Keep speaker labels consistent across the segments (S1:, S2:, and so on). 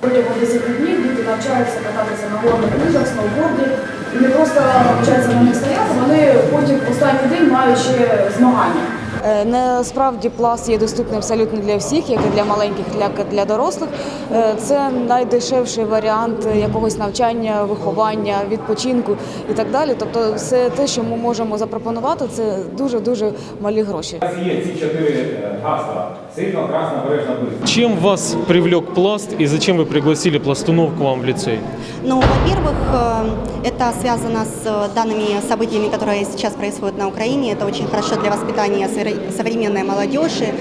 S1: Протягом 10 днів діти навчаються кататися на горних лижах, сноуборді. І не просто навчаються на них стояти, вони потім останній день мають ще змагання.
S2: Е, Насправді пласт є доступним абсолютно для всіх, як і для маленьких, як і для дорослих. Е, Це найдешевший варіант якогось навчання, виховання, відпочинку і так далі. Тобто, все те, що ми можемо запропонувати, це дуже дуже малі гроші.
S3: Є ці чотири е, гасла. Сильно, красно, бережно, быстро.
S4: Чем вас привлек пласт и зачем вы пригласили пластунов к вам в лицей?
S5: Ну, во-первых, э, это связано с э, данными событиями, которые сейчас происходят на Украине. Это очень хорошо для воспитания совре- современной молодежи.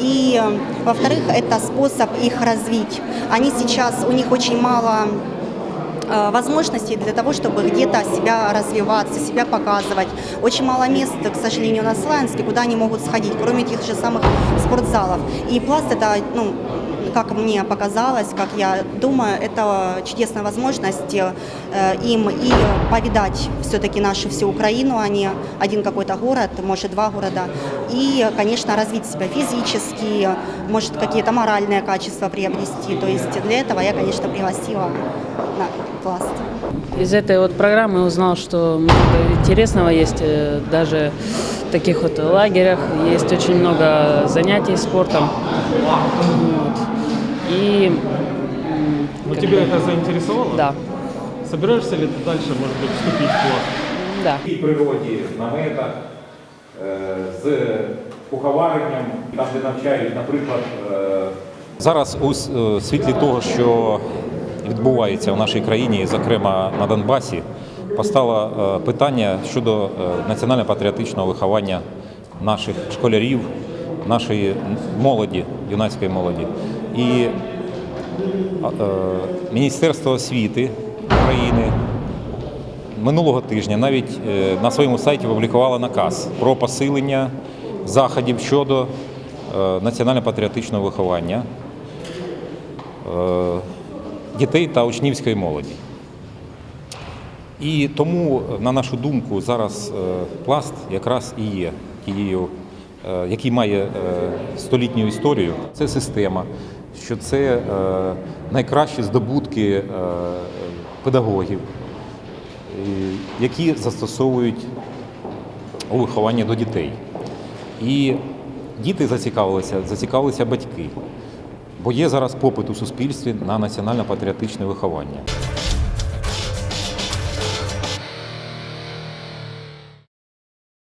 S5: И, э, во-вторых, это способ их развить. Они сейчас, у них очень мало э, возможностей для того, чтобы где-то себя развиваться, себя показывать. Очень мало мест, к сожалению, на Славянске, куда они могут сходить, кроме тех же самых спортзалов. И пласт это, ну, как мне показалось, как я думаю, это чудесная возможность э, им и повидать все-таки нашу всю Украину, а не один какой-то город, может два города. И, конечно, развить себя физически, может какие-то моральные качества приобрести. То есть для этого я, конечно, пригласила пласт.
S6: Из этой вот программы узнал, что много интересного есть, э, даже в таких вот лагерях есть очень много занятий спортом. Вот. И м,
S4: Ну,
S6: как
S4: тебя
S6: бы,
S4: это заинтересовало?
S6: да,
S4: Собираешься ли ты дальше, может быть, вступить в пласт?
S6: да.
S3: В природі, з наметах, е, з куховаренням, там, де навчають, наприклад, е,
S7: Зараз у с- е, світлі того, що відбувається в нашій країні, зокрема на Донбасі, постало е, питання щодо е, національно-патріотичного виховання наших школярів, нашої молоді, юнацької молоді. І е, Міністерство освіти України минулого тижня навіть на своєму сайті опублікувало наказ про посилення заходів щодо національно-патріотичного виховання дітей та учнівської молоді. І тому, на нашу думку, зараз е, пласт якраз і є тією, е, який має е, столітню історію. Це система, що це найкращі здобутки педагогів, які застосовують у вихованні до дітей. І діти зацікавилися, зацікавилися батьки, бо є зараз попит у суспільстві на національно-патріотичне виховання.